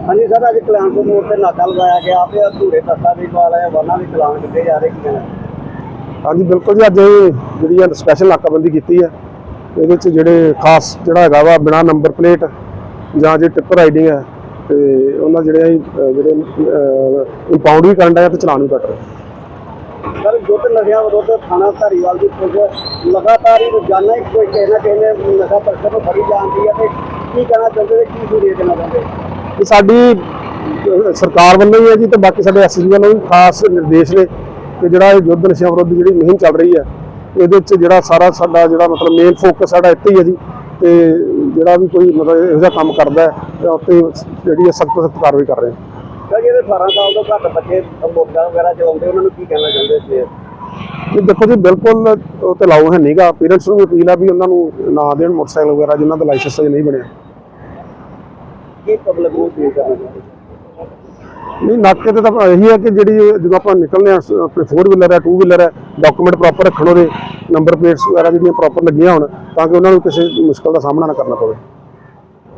ਹਾਂਜੀ ਸਰ ਅੱਜ ਕਲਿਆਣਪੁਰ ਮੋੜ ਤੇ ਨਾਕਾ ਲਗਾਇਆ ਗਿਆ ਤੇ ਅਧੂਰੇ ਤੱਤਾ ਵੀ ਪਾ ਲਿਆ ਵਾਹਨਾਂ ਵੀ ਚਲਾਨ ਕਿੱਥੇ ਜਾ ਰਹੇ ਕੀ ਕਹਿਣਾ ਹਾਂਜੀ ਬਿਲਕੁਲ ਜੀ ਅੱਜ ਇਹ ਜਿਹੜੀ ਆ ਸਪੈਸ਼ਲ ਨਾਕਾਬੰਦੀ ਕੀਤੀ ਹੈ ਇਹਦੇ ਵਿੱਚ ਜਿਹੜੇ ਖਾਸ ਜਿਹੜਾ ਹੈਗਾ ਵਾ ਬਿਨਾ ਨੰਬਰ ਪਲੇਟ ਜਾਂ ਜੇ ਟਿੱਪਰ ਰਾਈਡਿੰਗ ਹੈ ਤੇ ਉਹਨਾਂ ਜਿਹੜੇ ਜਿਹੜੇ ਇੰਪਾਊਂਡ ਵੀ ਕਰਨ ਆ ਤੇ ਚਲਾਨ ਵੀ ਕੱਟ ਰਹੇ ਸਰ ਜੁੱਧ ਨਸ਼ਿਆਂ ਵਿਰੁੱਧ ਥਾਣਾ ਧਾਰੀਵਾਲ ਦੀ ਪੁਲਿਸ ਲਗਾਤਾਰ ਹੀ ਰੋਜ਼ਾਨਾ ਹੀ ਕੋਈ ਨਾ ਕਿਸੇ ਨੇ ਨਸ਼ਾ ਤਸਕਰ ਨੂੰ ਫੜੀ ਜਾਂਦੀ ਹੈ ਤੇ ਕੀ ਕਹਿਣਾ ਚਾਹੁੰਦੇ ਕੀ ਸੂਰੀਏ ਦੇਣਾ ਚਾਹੁੰਦੇ? ਇਹ ਸਾਡੀ ਸਰਕਾਰ ਵੱਲੋਂ ਹੀ ਹੈ ਜੀ ਤੇ ਬਾਕੀ ਸਾਡੇ ਐਸਐਸਜੀ ਵੱਲੋਂ ਵੀ ਖਾਸ ਨਿਰਦੇਸ਼ ਨੇ ਕਿ ਜਿਹੜਾ ਇਹ ਯੁੱਧ ਨਸ਼ਿਆਂ ਵਿਰੁੱਧ ਜਿਹੜੀ ਮੁਹਿੰਮ ਚੱਲ ਰਹੀ ਹੈ ਇਹਦੇ ਵਿੱਚ ਜਿਹੜਾ ਸਾਰਾ ਸਾਡਾ ਜਿਹੜਾ ਮਤਲਬ ਮੇਨ ਫੋਕਸ ਸਾਡਾ ਇੱਥੇ ਹੀ ਹੈ ਜੀ ਤੇ ਜਿਹੜਾ ਵੀ ਕੋਈ ਮਤਲਬ ਇਹੋ ਜਿਹਾ ਕੰਮ ਕਰਦਾ ਹੈ ਉੱਤੇ ਜਿਹੜੀ ਸਖਤ ਸਖਤ ਕਾਰਵਾਈ ਕਰ ਰਹੇ ਹਾਂ। ਜਿਹੜੇ 18 ਸਾਲ ਤੋਂ ਘੱਟ ਬੱਚੇ ਮੋਟਰਸਾਈਕਲ ਵਗੈਰਾ ਚਲਾਉਂਦੇ ਉਹਨਾਂ ਨੂੰ ਕੀ ਕਹਿਣਾ ਚਾਹੁੰਦੇ ਸੀ? ਇਹ ਦੇਖੋ ਜੀ ਬਿਲਕੁਲ ਉਹ ਤੇ ਲਾਉ ਹੈ ਨਹੀਂਗਾ ਪੇਰੈਂਟਸ ਨੂੰ ਵੀ ਅਪੀਲ ਆ ਵੀ ਉਹਨਾਂ ਨੂੰ ਨਾ ਦੇਣ ਮੋਟਰਸਾਈਕਲ ਵਗੈਰਾ ਜਿਨ੍ਹਾਂ ਦਾ ਲਾਇਸੈਂਸ ਨਹੀਂ ਬਣਿਆ। ਕੀ ਪਬਲਿਕ ਨੂੰ ਫੀਲ ਕਰਨਾ ਨਹੀਂ, ਨਾਕੇ ਤੇ ਤਾਂ ਇਹੀ ਹੈ ਕਿ ਜਿਹੜੀ ਜਦੋਂ ਆਪਾਂ ਨਿਕਲਦੇ ਆ ਆਪਣੇ 4 ਵੀਲਰ ਹੈ 2 ਵੀਲਰ ਹੈ ਡਾਕੂਮੈਂਟ ਪ੍ਰੋਪਰ ਰੱਖਣ ਉਹਦੇ ਨੰਬਰ ਪਲੇਟਸ ਵਗੈਰਾ ਜਿਹੜੀਆਂ ਪ੍ਰੋਪਰ ਲੱਗੀਆਂ ਹੋਣ, ਤਾਂ ਕਿ ਉਹਨਾਂ ਨੂੰ ਕਿਸੇ ਮੁਸ਼ਕਲ ਦਾ ਸਾਹਮਣਾ ਨਾ ਕਰਨਾ ਪਵੇ।